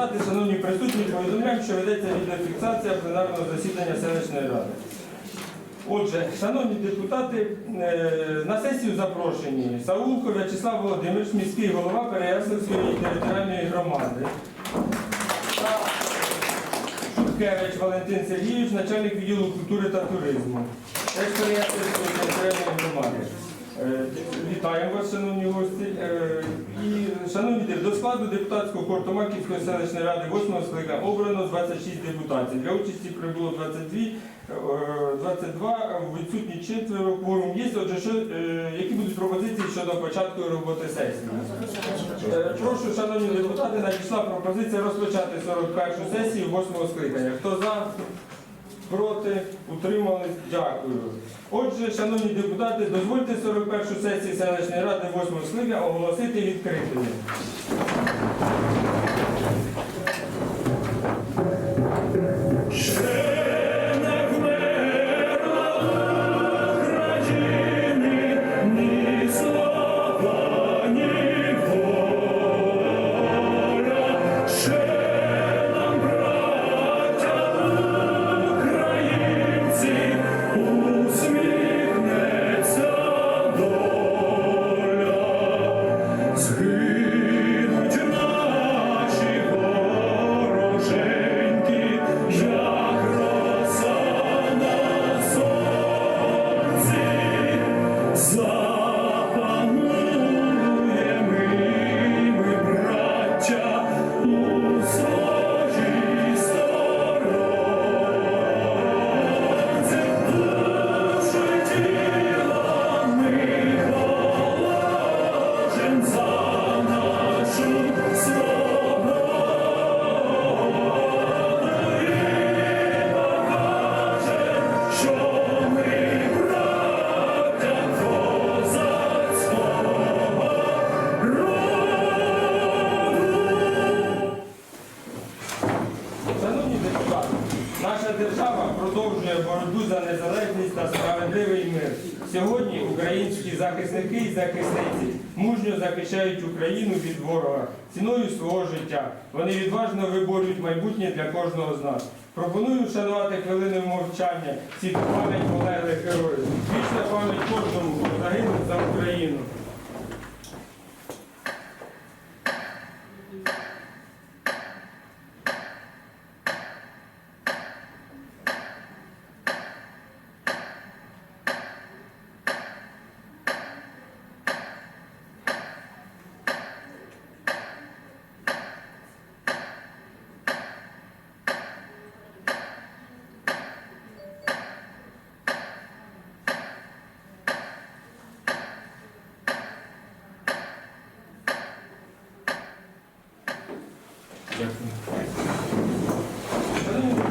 депутати, шановні присутні, повідомляємо, що ведеться відеофіксація пленарного засідання селищної ради. Отже, шановні депутати, е, на сесію запрошені Саулко В'ячеслав Володимирович, міський голова Переяславської територіальної громади. Шуткевич Валентин Сергійович, начальник відділу культури та туризму. Теж Переяславської територіальної громади. Е, Вітаємо вас, шановні гості. Е, І, шановні депутати, до складу депутатського корпусу Маківської селищної ради 8 скликання обрано 26 депутатів. Для участі прибуло 22, е, 22, відсутні четверо, кворум є. Отже, що, е, які будуть пропозиції щодо початку роботи сесії? Е, Прошу, шановні депутати, надійшла пропозиція розпочати 41 сесію 8 скликання. Хто за? Проти? Утримались? Дякую. Отже, шановні депутати, дозвольте 41 сесію селищної ради 8 скликання оголосити відкритою. Згинуть від ворога ціною свого життя. Вони відважно виборюють майбутнє для кожного з нас. Пропоную вшанувати хвилиною мовчання ці пам'ять полеглих героїв. Вічна пам'ять кожному, хто загинув за Україну.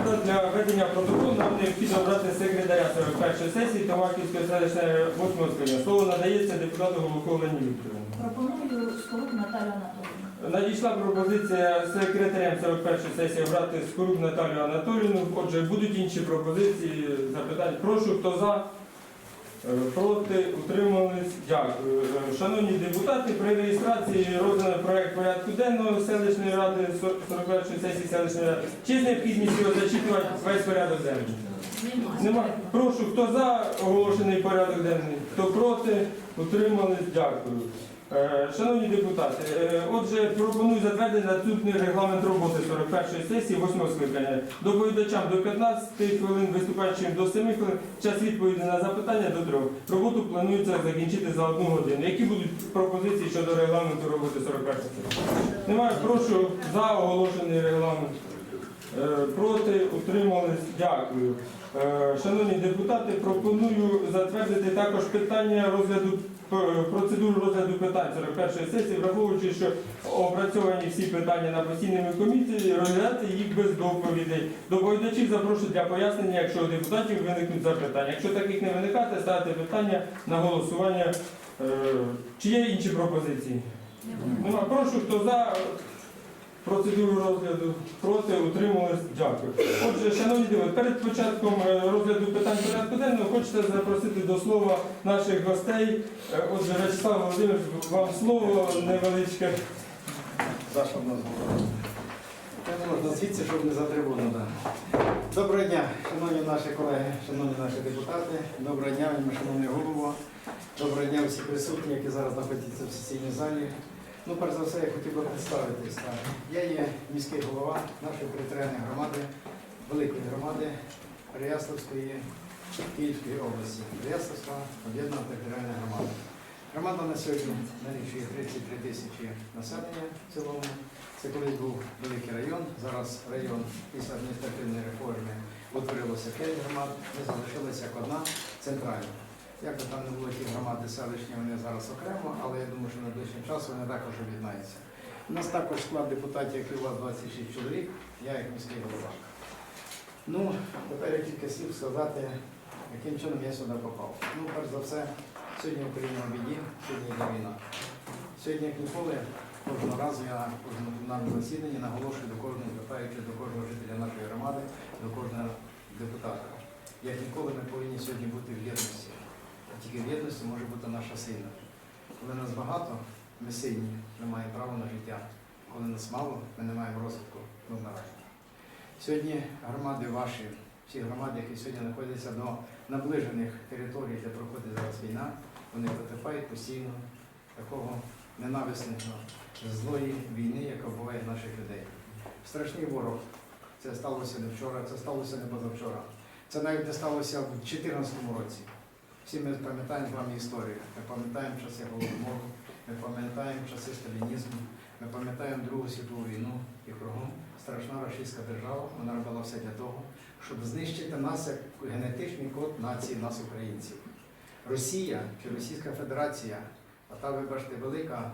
Шановні для ведення протоколу нам необхідно обрати секретаря 41-ї сесії Томаківської селищної 8 скликання. Слово надається депутату Голубкову Лені Вікторовні. Пропоную Скорук Наталю Анатолійовну. Надійшла пропозиція секретарем 41-ї сесії обрати Скорук Наталію Анатолійовну. Отже, будуть інші пропозиції, запитання. Прошу, хто за? Е, Проти, утримались. Дякую. Шановні депутати, при реєстрації розданий проект порядку денного селищної ради 41 сесії селищної ради. Чи з необхідність його зачитувати весь порядок денний? Нема. Прошу, хто за оголошений порядок денний, хто проти, утримались, дякую. Е, Шановні депутати, е, отже, пропоную затвердити наступний регламент роботи 41-ї сесії 8 скликання. Доповідачам до 15 хвилин, виступаючим до 7 хвилин, час відповіді на запитання до 3. Роботу планується закінчити за одну годину. Які будуть пропозиції щодо регламенту роботи 41 сесії? Немає, прошу за оголошений регламент. Е, Проти утримались. Дякую. Шановні депутати, пропоную затвердити також питання розгляду процедуру розгляду питань 41 сесії, враховуючи, що опрацьовані всі питання на постійному комісії, розглядати їх без доповідей. Доповідачів запрошую для пояснення, якщо у депутатів виникнуть запитання. Якщо таких не виникати, ставити питання на голосування. Е, Чи є інші пропозиції? Нема. Прошу, хто за процедуру розгляду проти, утримались. Дякую. Отже, шановні депутати, перед початком е, розгляду питань порядку денного хочете запросити до слова наших гостей. Е, Отже, Вячеслав Володимирович, вам слово невеличке. Звідси, щоб не за Доброго дня, шановні наші колеги, шановні наші депутати. Доброго дня, шановний голово. Доброго дня всі присутні, які зараз знаходяться в сесійній залі. Ну, перш за все, я хотів би представитись. Так. Я є міський голова нашої територіальної громади, великої громади Переяславської Київської області. Переяславська об'єднана територіальна громада. Громада на сьогодні налічує 33 тисячі населення в цілому. Це колись був великий район, зараз район після адміністративної реформи утворилося 5 громад, не залишилася як одна центральна. Як би там не було ті громади селищні, вони зараз окремо, але я думаю, що найближчим часом вони також об'єднаються. У нас також склад депутатів, як і у вас 26 чоловік, я як міський голова. Ну, тепер я кілька слів сказати, яким чином я сюди попав. Ну, перш за все, сьогодні Україна в біді, сьогодні йде війна. Сьогодні, як ніколи, кожного разу я на кожному пленарному засіданні наголошую до кожного звертаючи до кожного жителя нашої громади, до кожного депутата. Як ніколи ми повинні сьогодні бути в єдності. Тільки в єдності може бути наша сила. Коли нас багато, ми сильні, ми маємо право на життя. Коли нас мало, ми не маємо розвитку, ми вмираємо. Сьогодні громади ваші, всі громади, які сьогодні знаходяться до наближених територій, де проходить зараз війна, вони потерпають постійно такого ненависного, злої війни, яка вбиває наших людей. Страшний ворог. Це сталося не вчора, це сталося не позавчора. Це навіть не сталося в 2014 році. Всі ми пам'ятаємо з вами історію. Ми пам'ятаємо часи голодомору, ми пам'ятаємо часи сталінізму, ми пам'ятаємо Другу світову війну і кругом страшна російська держава, вона робила все для того, щоб знищити нас як генетичний код нації, нас, українців. Росія чи Російська Федерація, а та, вибачте, велика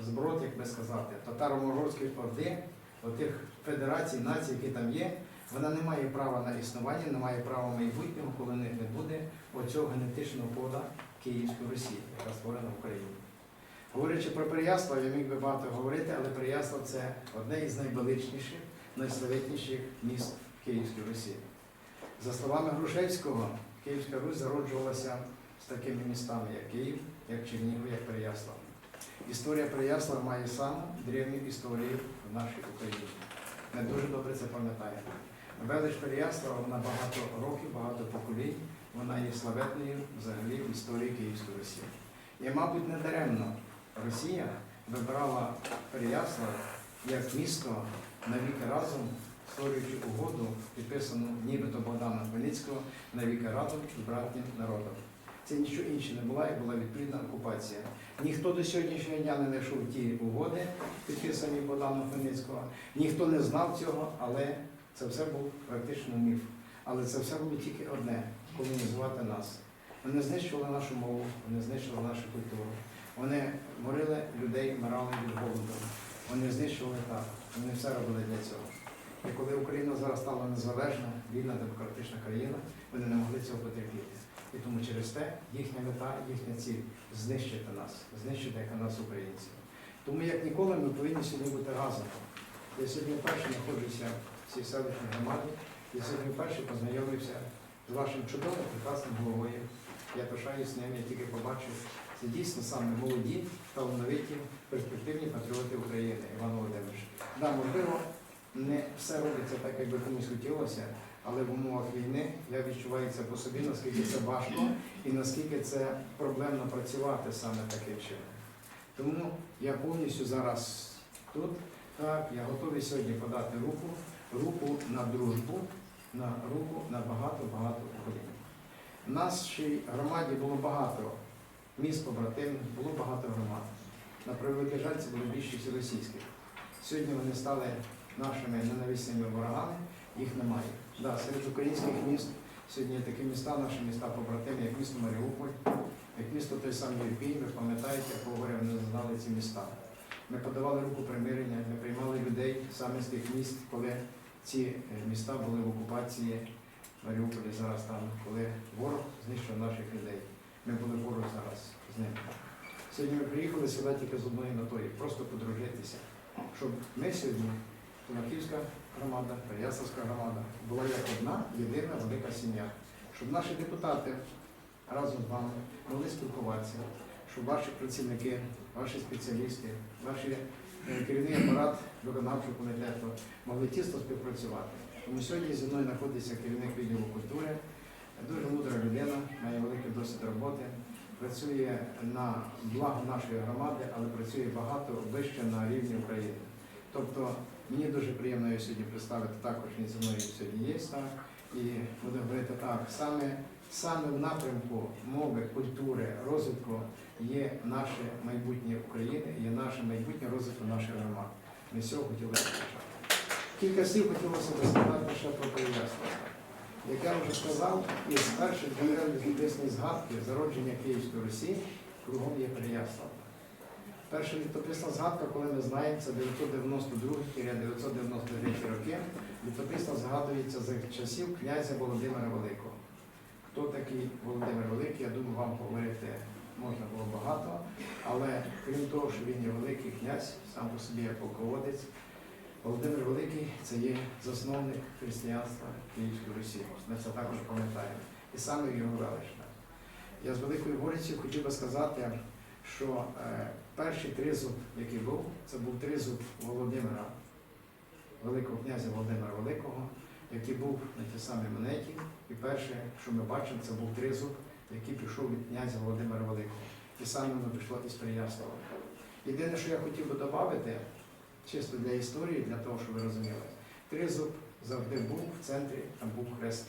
зброд, як би сказати, татаро-монгольської орди, отих федерацій, націй, які там є, вона не має права на існування, не має права майбутнього, коли не буде оцього генетичного кода Київської Росії, яка створена в Україні. Говорячи про Переяслав, я міг би багато говорити, але Переяслав це одне із найвеличніших, найславетніших міст Київської Русі. За словами Грушевського, Київська Русь зароджувалася з такими містами, як Київ, як Чернігів, як Переяслав. Історія Переяслава має саму древню історію в нашій Україні. Ми дуже добре це пам'ятаємо. Велич Переяслава вона багато років, багато поколінь, вона є славетною взагалі в історії Київської Росії. І, мабуть, не даремно Росія вибрала Переяслав як місто навіки разом, створюючи угоду, підписану нібито Богдана Хмельницького навіки разом з братнім народом. Це нічого інше не була, як була відповідна окупація. Ніхто до сьогоднішнього дня не знайшов ті угоди, підписані Богданом Хмельницького. Ніхто не знав цього, але це все був практично міф. Але це все було тільки одне колонізувати нас. Вони знищували нашу мову, вони знищували нашу культуру. Вони морили людей, вмирали від голоду. Вони знищували так. Вони все робили для цього. І коли Україна зараз стала незалежна, вільна, демократична країна, вони не могли цього потерпіти. І тому через те їхня мета, їхня ціль знищити нас, знищити як нас, українців. Тому як ніколи ми повинні сьогодні бути разом. Я сьогодні вперше знаходжуся цій селищній громаді, я сьогодні вперше познайомився з вашим чудовим, прекрасним головою. Я пишаюсь ним, я тільки побачив. Це дійсно саме молоді, талановиті, перспективні патріоти України, Іван Володимирович. Да, можливо, не все робиться так, як би комусь хотілося, але в умовах війни я відчуваю це по собі, наскільки це важко і наскільки це проблемно працювати саме таким чином. Тому я повністю зараз тут, так, я готовий сьогодні подати руку, руку на дружбу, на руку на багато-багато поколінь. В нашій громаді було багато міст побратимів, було багато громад. На превеликий жаль, це були більшість російських. Сьогодні вони стали нашими ненависними ворогами, їх немає. Да, серед українських міст сьогодні такі міста, наші міста побратими, як місто Маріуполь, як місто той самий Ірпінь, ви пам'ятаєте, як говорив, вони знали ці міста. Ми подавали руку примирення, ми приймали людей саме з тих міст, коли ці е, міста були в окупації Маріуполі зараз там, коли ворог знищив наших людей. Ми були поруч зараз з ними. Сьогодні ми приїхали сюди тільки з одної метою, просто подружитися, щоб ми сьогодні, Кулаківська громада, Переяславська громада, була як одна єдина велика сім'я, щоб наші депутати разом з вами могли спілкуватися, щоб ваші працівники, ваші спеціалісти, ваші керівний апарат виконавчого комітету могли тісно співпрацювати. Тому сьогодні зі мною знаходиться керівник відділу культури, дуже мудра людина, має великий досвід роботи, працює на благо нашої громади, але працює багато вище на рівні України. Тобто мені дуже приємно її сьогодні представити також він зі мною сьогодні є. І буду говорити так, саме, саме в напрямку мови, культури, розвитку є наше майбутнє України, є наше майбутнє розвитку нашої громади. Ми з цього хотіли почати. Кілька слів хотілося би сказати ще про Переяслав. Як я вже сказав, із перших джерел літописної згадки зародження Київської Русі кругом є Переяслав. Перша літописна згадка, коли ми знаємо, це 992-999 роки. Літописно згадується за часів князя Володимира Великого. Хто такий Володимир Великий, я думаю, вам говорити можна було багато, але крім того, що він є великий князь, сам по собі як полководець, Володимир Великий це є засновник християнства Київської Русі. Ми це також пам'ятаємо. І саме його велична. Я з великою гордістю хотів би сказати, що е, перший тризуб, який був, це був тризуб Володимира, Великого князя Володимира Великого, який був на тій самій монеті. І перше, що ми бачимо, це був тризуб, який пішов від князя Володимира Великого. І саме воно пішло із Переяслава. Єдине, що я хотів би додати, чисто для історії, для того, щоб ви розуміли, тризуб завжди був в центрі, там був хрест.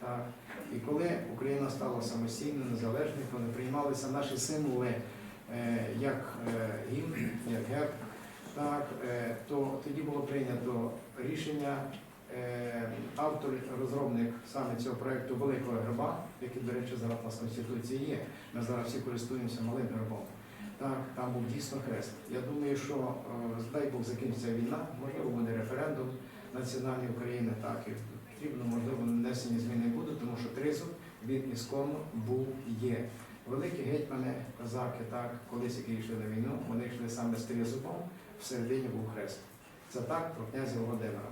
Так. І коли Україна стала самостійною, незалежною, коли приймалися наші символи е, як е, гімн, як герб, так, е, то тоді було прийнято рішення е, автор, розробник саме цього проєкту Великого герба, який, до речі, зараз у нас Конституції є. Ми зараз всі користуємося малим гербом. Так, там був дійсно хрест. Я думаю, що е, дай Бог закінчиться війна, можливо, буде референдум національної України, так і потрібно, можливо, внесені зміни будуть, тому що тризуб він ісконно був є. Великі гетьмани, козаки, так, колись які йшли на війну, вони йшли саме з тризубом, всередині був хрест. Це так про князя Володимира.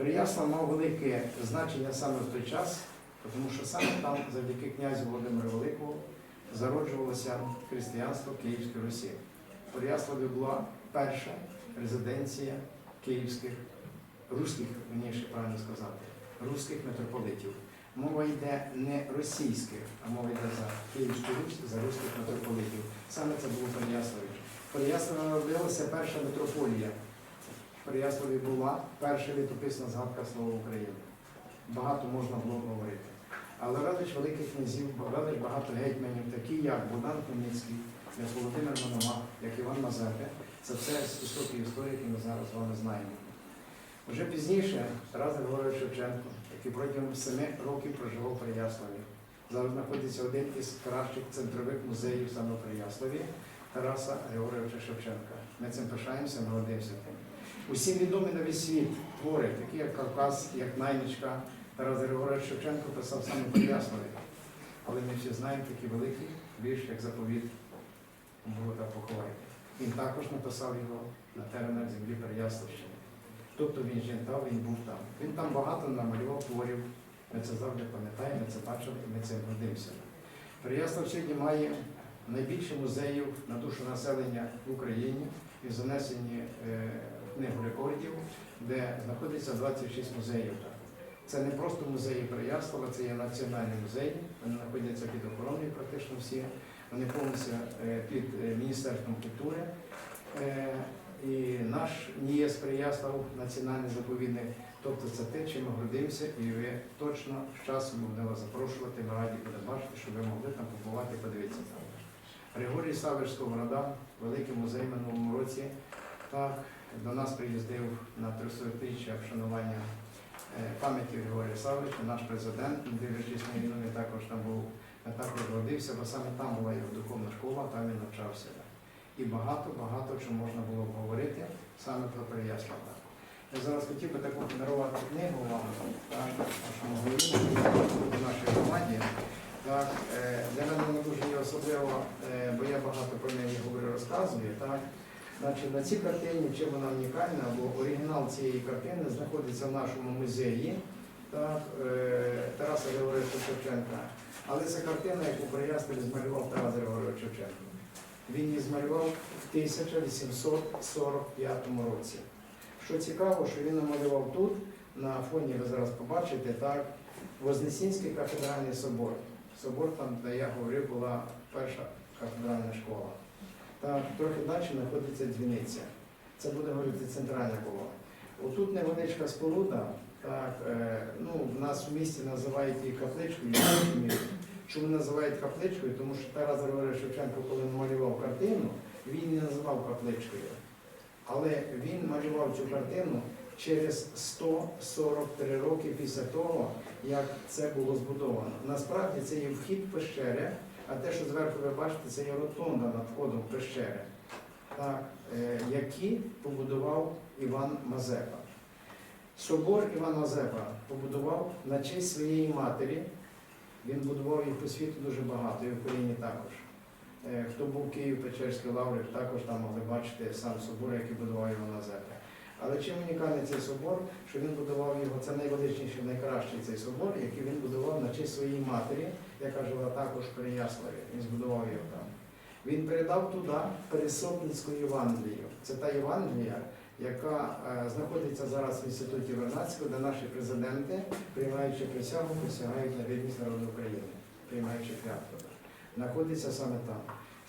Переяслав мав велике значення саме в той час, тому що саме там, завдяки князю Володимиру Великому, зароджувалося християнство Київської Русі. В Переяславі була перша резиденція київських, руських, верніше правильно сказати, руських митрополитів. Мова йде не російських, а мова йде за Київську Русь, за руських митрополитів. Саме це було Переяславі. В народилася перша митрополія. В була перша літописна згадка слова України. Багато можна було говорити. Але велич великих князів, велич багато гетьманів, такі як Богдан Хмельницький, як Володимир Мономах, як Іван Мазепи, це все високі історії, які ми зараз з вами знаємо. Вже пізніше Тарас Григорович Шевченко, який протягом семи років проживав в Переяславі. Зараз знаходиться один із кращих центрових музеїв саме в Переяславі Тараса Григоровича Шевченка. Ми цим пишаємося, гордимося тим. Усім відомі на весь світ твори, такі як Кавказ, як Наймічка. Тарас Григорович Шевченко писав саме Переяславі. Але ми всі знаємо такі великі, більш як заповіт було та. Він також написав його на теренах землі Переяславщини. Тобто він жінтав, він був там. Він там багато намалював творів. Ми це завжди пам'ятаємо, ми це бачили і ми цим гордимося. Переяслав сьогодні має найбільше музеїв на душу населення в Україні і занесені е, книгу рекордів, де знаходиться 26 музеїв. Це не просто музеї Переяслава, це є національний музей. Вони знаходяться під охороною практично всі. Вони повністю е, під е, Міністерством культури. Е, І наш НІЕС Переяслав національний заповідник. Тобто це те, чим ми гордимося, і ви точно з часом будемо запрошувати, ми раді будемо бачити, щоб ви могли там побувати подивитися там. Григорій Савич Сковорода, великий музей минулому році, так, до нас приїздив на 300-річчя вшанування е, пам'яті Григорія Савича, наш президент, не дивлячись на війну, він також там був, я також родився, бо саме там була його духовна школа, там він навчався. І багато-багато чого можна було б говорити саме про Переяслава. Я зараз хотів би таку подарувати книгу вам, так, нашому голові, нашій громаді. Так, е, для мене вона дуже є особливо, е, бо я багато про неї говорю, розказую. Так. Значить, на цій картині, чим вона унікальна, бо оригінал цієї картини знаходиться в нашому музеї так, е, Тараса Григоровича Шевченка. Але це картина, яку Переяславі змалював Тарас Григорович Шевченко. Він її змалював в 1845 році. Що цікаво, що він намалював тут, на фоні ви зараз побачите, так, Вознесінський кафедральний собор. Собор там, де я говорив, була перша кафедральна школа. Так, трохи далі знаходиться дзвіниця. Це буде говорити центральне було. Отут невеличка споруда, так, е, ну, в нас в місті називають її капличкою. Чому називають капличкою? Тому що Тарас Григорович Шевченко, коли малював картину, він не називав капличкою. Але він малював цю картину через 143 роки після того, як це було збудовано. Насправді це є вхід пещери, а те, що зверху ви бачите, це є ротонда над входом пещери, так, е, які побудував Іван Мазепа. Собор Іван Мазепа побудував на честь своєї матері. Він будував їх по світу дуже багато, і в Україні також. Е, Хто був Київ Печерський лаврик, також там могли бачити сам собор, який будував Іван Мазепа. Але чим унікальний цей собор, що він будував його, це найвеличніший, найкращий цей собор, який він будував на честь своєї матері, яка жила також в Переяславі. Він збудував його там. Він передав туди Пересопницьку Євангелію. Це та Євангелія, яка е, знаходиться зараз в інституті Вернадського, де наші президенти, приймаючи присягу, присягають на вірність народу України, приймаючи клятву. Знаходиться саме там.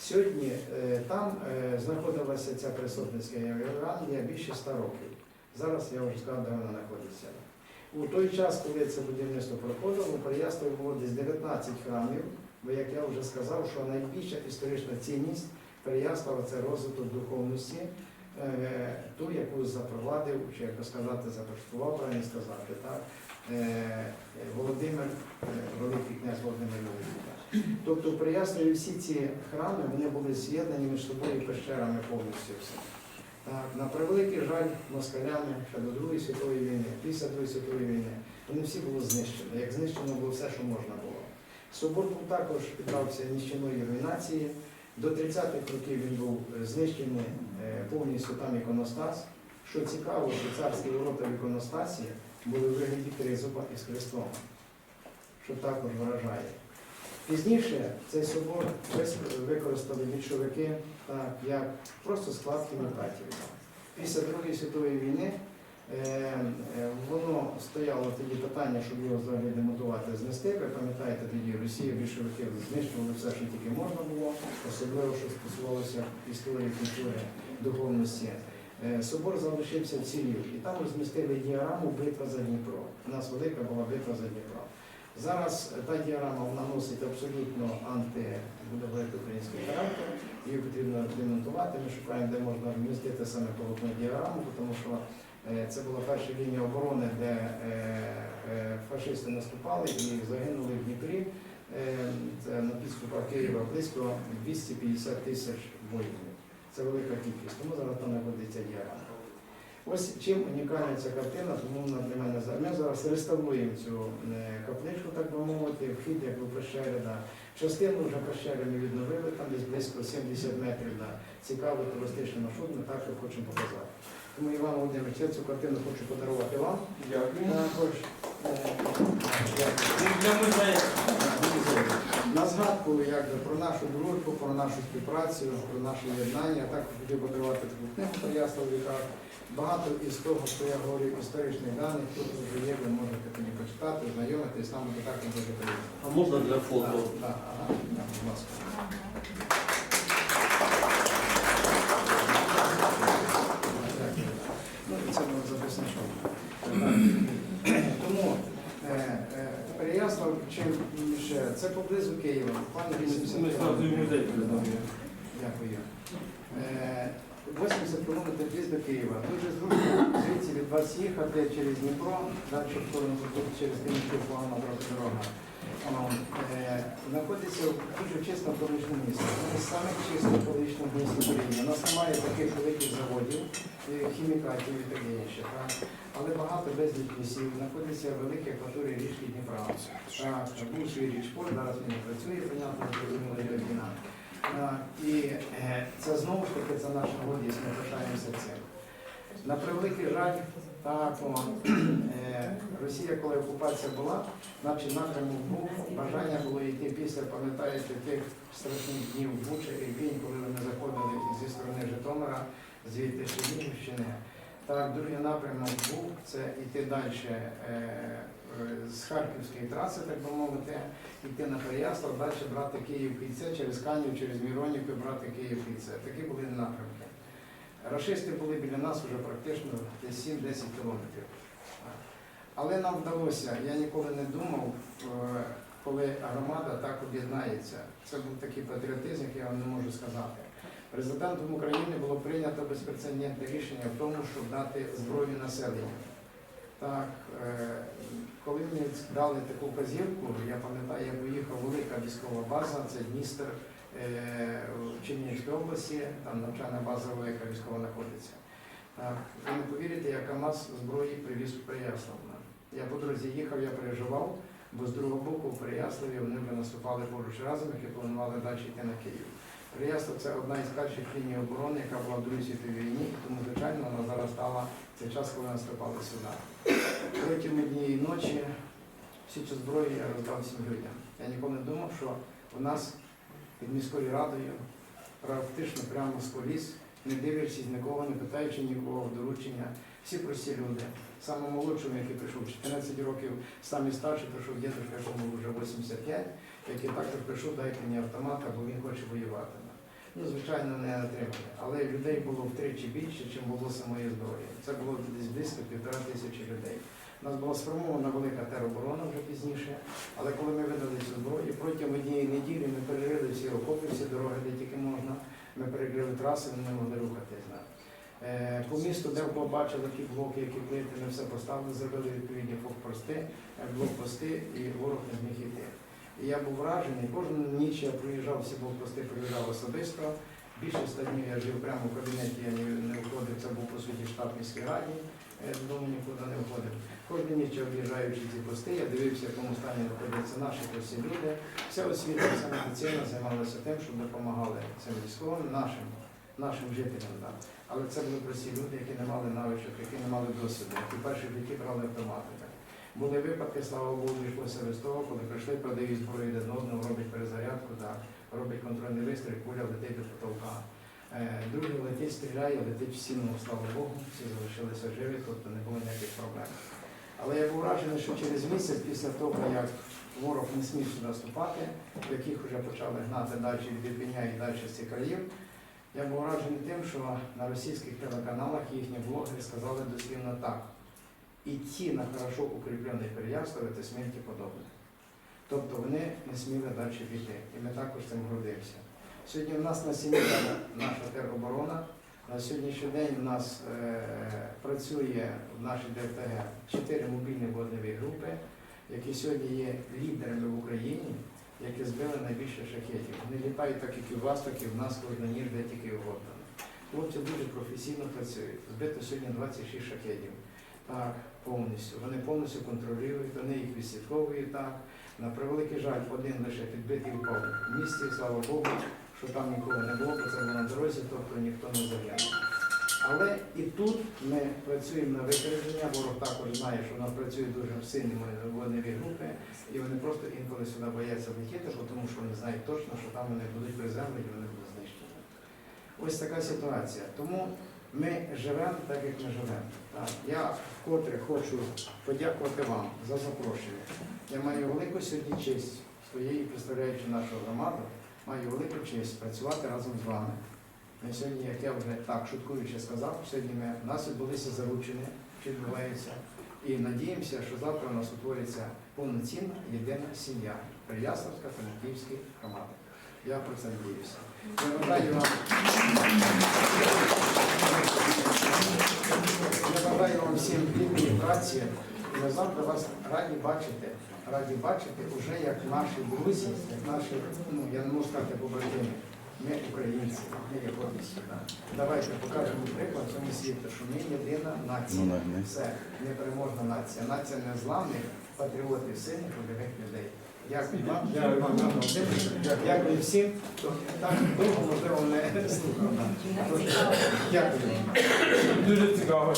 Сьогодні е, там е, знаходилася ця Пересопницька Євангелія більше ста років. Зараз я вже сказав, де вона знаходиться. У той час, коли це будівництво проходило, у Переяславі було десь 19 храмів, бо як я вже сказав, що найбільша історична цінність Переяслава це розвиток духовності, е, ту, яку запровадив, чи як сказати, започаткував, правильно сказати, так, Володимир, Великий князь Володимир Великий. Тобто в всі ці храми вони були з'єднані між собою пещерами повністю все. Так, на превеликий жаль, москалями ще до Другої світової війни, після Другої світової війни, вони всі були знищені, як знищено було все, що можна було. Собор був також піддався нищівної руйнації. До 30-х років він був е, знищений е, повністю там іконостас. Що цікаво, що царські ворота в іконостасі були в вигляді тризуба із хрестом, що також вражає. Пізніше цей собор використали більшовики так, як просто склад кінотатів. Після Другої світової війни е, е, воно стояло тоді питання, щоб його взагалі демонтувати, знести. Ви пам'ятаєте, тоді Росія більшовики знищували все, що тільки можна було, особливо, що стосувалося історії, культури, духовності. Е, Собор залишився вцілів, і там розмістили діараму Битва за Дніпро. У нас велика була битва за Дніпро. Зараз та діарама вона носить абсолютно анти, український характер, її потрібно демонтувати. Ми шукаємо, де можна вмістити саме полотно діараму, тому що е, це була перша лінія оборони, де е, е, фашисти наступали і загинули в Дніпрі. Це на підступах Києва близько 250 тисяч воїнів. Це велика кількість, тому зараз там знаходиться діарама. Ось чим унікальна ця картина, тому вона для мене Ми зараз реставруємо цю е, капличку, так би мовити, вхід як у. Частину вже пещери ми відновили, там десь близько 70 метрів на цікавий туристичний маршрут, ми також хочемо показати. Тому Іван Володимирович, я цю картину хочу подарувати вам. Дякую. Також е, дякую. На згадку якби, про нашу дружбу, про нашу співпрацю, про наше єднання, а також хотів подарувати таку книгу про ясла віках. Багато із того, що я говорю, історичних даних, тут вже є, ви можете тоді почитати, знайомитись, нам буде також дуже приємно. А можна для Так, фото? так, так, будь ласка. Ну, це було записничок. Тому е, е, Переяслав, чим ще, це поблизу Києва, буквально 80 Ми зразу і в музей передамо. Дякую. Е, 80 кілометрів до Києва. Дуже зручно звідси від вас їхати через Дніпро, далі тут через Київську погана дорога. Знаходиться в дуже чисто екологічне місце. Одне з самих чисто екологічних місць України. У нас немає таких великих заводів, е, хімікатів і таке інше. Але багато безліч лісів. Знаходиться в великій акваторії річки Дніпра. Був свій річпорт, зараз він не працює, понятно, зрозуміло, йде війна. І е, це знову ж таки це наша гордість, ми пишаємося цим. На превеликий жаль, Так, о, е, Росія, коли окупація була, значить напрямок був, бажання було йти після, пам'ятаєте, тих страшних днів Буча і Пінь, коли вони заходили зі сторони Житомира, звідти Чернігівщини. Так, другий напрямок був це йти далі з Харківської траси, так би мовити, йти на Переяслав, далі брати Київ Кільце, через Канів, через Міронівку брати Київ Кільце. Такі були напрямки. Рашисти були біля нас вже практично 7-10 кілометрів. Але нам вдалося, я ніколи не думав, е, коли громада так об'єднається. Це був такий патріотизм, як я вам не можу сказати. Президентом України було прийнято безпрецедентне рішення в тому, щоб дати зброю населенню. Так, мені дали таку вказівку, я пам'ятаю, я поїхав велика військова база, це Дністер е, в Чернігівській області, там навчальна база велика військова знаходиться. Ви не повірите, я КАМАЗ зброї привіз в Переяславна. Я по дорозі їхав, я переживав, бо з другого боку в Переяславі вони вже наступали поруч разом, які планували далі йти на Київ. Переяслав це одна із перших ліній оборони, яка була в Другій світовій війні, тому, звичайно, вона зараз стала цей час, коли наступали сюди. Протягом однієї ночі всю цю зброю я роздав всім людям. Я ніколи не думав, що у нас під міською радою практично прямо з коліс, не дивлячись нікого, не питаючи нікого в доручення, всі прості люди. Саме молодшому, який прийшов 14 років, самі старший прийшов дідушка, якому вже 85, який також прийшов, дайте мені автомат, бо він хоче воювати. Ну, звичайно, не отримали. Але людей було втричі більше, ніж було самої зброї. Це було десь близько півтора тисячі людей. У нас була сформована велика тероборона вже пізніше, але коли ми видали цю зброю, протягом однієї неділі ми перерили всі окопи, всі дороги, де тільки можна. Ми перекрили траси, ми не могли рухатись. Е, По місту, де побачили ті блоки, які плити, ми все поставили, зробили відповідні фокпости, е, блокпости, і ворог не зміг йти. І я був вражений, кожну ніч я проїжджав, всі був блокпости проїжджав особисто. Більше ста днів я жив прямо в кабінеті, я не, входив, це був по суті штаб міській раді, я додому нікуди не входив. Кожну ніч об'їжджаючи ці пости, я дивився, в якому стані знаходяться наші прості люди. Вся освіта, медицина займалася тим, щоб допомагали цим військовим, нашим, нашим жителям. Да. Але це були прості люди, які не мали навичок, які не мали досвіду, які перші житті брали автомати. Були випадки, слава Богу, йшлося без того, коли прийшли, продають зброю один одному, роблять перезарядку, да, роблять контрольний вистріл, куля летить до потолка. Е, Другий летить, стріляє, летить в стіну, слава Богу, всі залишилися живі, тобто не було ніяких проблем. Але я був вражений, що через місяць після того, як ворог не смів сюди наступати, яких вже почали гнати далі від Ірпеня і далі з цих країв, я був вражений тим, що на російських телеканалах їхні блогери сказали дослівно так. Идти на хорошо укріплений Переяслав – це смерті подобне. Тобто вони не сміли далі піти. І ми також цим гордимося. Сьогодні в нас на сім'ї наша тероборона. На сьогоднішній день у нас е, працює в нашій ДФТГ чотири мобільні вогневі групи, які сьогодні є лідерами в Україні, які збили найбільше шахетів. Вони літають так, як і у вас, так і в нас кожна ніж, де тільки угодно. Хлопці дуже професійно працюють. Збито сьогодні 26 шахетів. Так, повністю. Вони повністю контролюють, вони їх відслідковують так. На превеликий жаль, один лише підбитий впав в місті, слава Богу, що там нікого не було, бо це на дорозі, тобто ніхто не загинув. Але і тут ми працюємо на випередження, ворог також знає, що в працюють дуже сильні вогневі групи, і вони просто інколи сюди бояться летіти, тому що вони знають точно, що там вони будуть приземлені, вони будуть знищені. Ось така ситуація. Тому ми живемо так, як ми живемо. Я вкотре хочу подякувати вам за запрошення. Я маю велику сьогодні честь своєї, представляючи нашу громаду, маю велику честь працювати разом з вами. Ми сьогодні, як я вже так шуткуючи сказав, сьогодні ми, у нас відбулися заручення, що відбувається. І надіємося, що завтра у нас утвориться повноцінна єдина сім'я Переяславська та Франківської громади. Я про це надіюся. Я бажаю вам. Я бажаю вам всім плідної праці. І ми завтра вас раді бачити, раді бачити уже як наші друзі, як наші, ну я не можу сказати побратими. Ми українці, ми є гордістю. да. Давайте покажемо приклад цьому світу, що ми єдина нація. Це непереможна нація. Нація незламних патріотів, сильних обережних людей. Дякую вам, дякую вам, дякую всім, хто так довго, можливо, не слухав. Дякую. Дуже цікаво.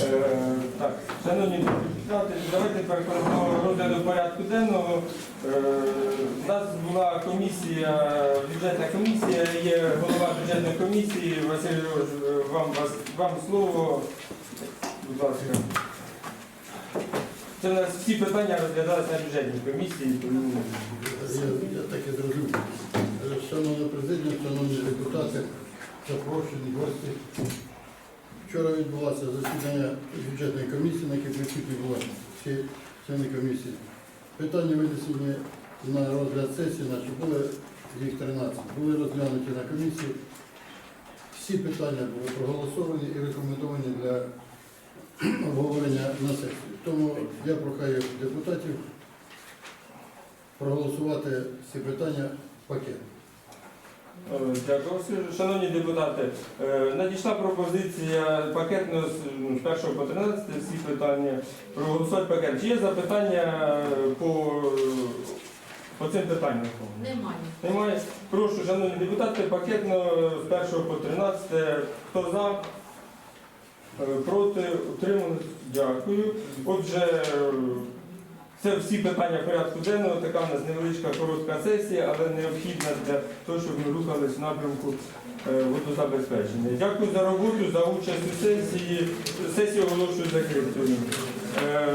Е, Шановні депутати, давайте переходимо розгляду порядку денного. Е, У нас була комісія, бюджетна комісія, є голова бюджетної комісії. Василь е, вам, вам слово. Будь ласка. Це у нас всі питання розглядалися на бюджетній комісії, Я, так і зрозумів. Е, Шановна президія, шановні депутати, запрошені гості. Вчора відбулося засідання бюджетної комісії, на якій присутні були всі члени комісії. Питання винесені на розгляд сесії, наші були їх 13, були розглянуті на комісії. Всі питання були проголосовані і рекомендовані для обговорення на сесії. Тому я прохаю депутатів проголосувати ці питання в пакет. Е, Дякую. Шановні депутати, е, надійшла пропозиція пакетно з ну, 1 по 13 всі питання проголосувати пакет. Чи є запитання е, по, по цим питанням? Немає. Немає. Прошу, шановні депутати, пакетно з 1 по 13. Хто за? Е, Проти? Утримались? Дякую. Отже, це всі питання порядку денного. Така в нас невеличка коротка сесія, але необхідна для того, щоб ми рухались в напрямку е, водозабезпечення. Дякую за роботу, за участь у сесії. Сесію оголошую закритою. Е,